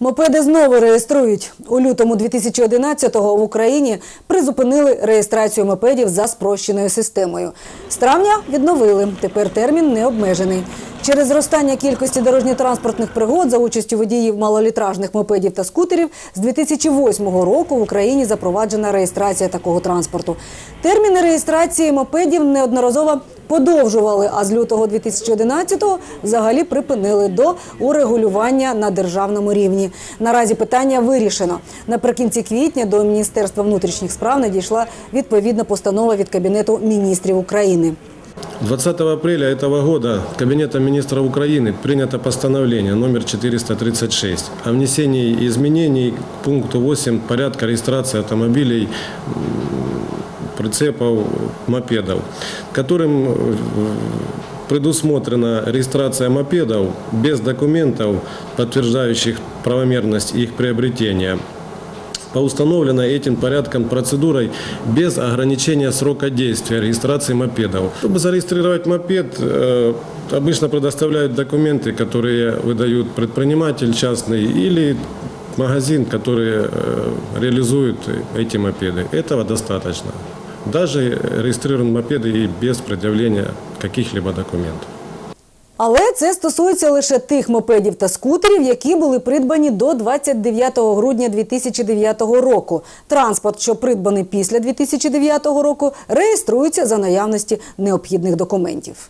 Мопеди знову реєструють. У лютому 2011-го в Україні призупинили реєстрацію мопедів за спрощеною системою. З травня відновили. Тепер термін не обмежений. Через зростання кількості дорожньо-транспортних пригод за участю водіїв малолітражних мопедів та скутерів з 2008 року в Україні запроваджена реєстрація такого транспорту. Терміни реєстрації мопедів неодноразово подовжували, а з лютого 2011-го взагалі припинили до урегулювання на державному рівні. Наразі питання вирішено. Наприкінці квітня до Міністерства внутрішніх справ надійшла відповідна постанова від Кабінету міністрів України. 20 апреля этого года Кабинетом министров Украины принято постановление номер 436 о внесении изменений к пункту 8 порядка регистрации автомобилей, прицепов, мопедов, которым э, предусмотрена регистрация мопедов без документов, подтверждающих правомерность их приобретения по установленной этим порядком процедурой без ограничения срока действия регистрации мопедов. Чтобы зарегистрировать мопед, э, обычно предоставляют документы, которые выдают предприниматель частный или магазин, который э, реализует эти мопеды. Этого достаточно. Даже регистрируем мопеди і без пред'явлення каких-либо документів. Але це стосується лише тих мопедів та скутерів, які були придбані до 29 грудня 2009 року. Транспорт, що придбаний після 2009 року, реєструється за наявності необхідних документів.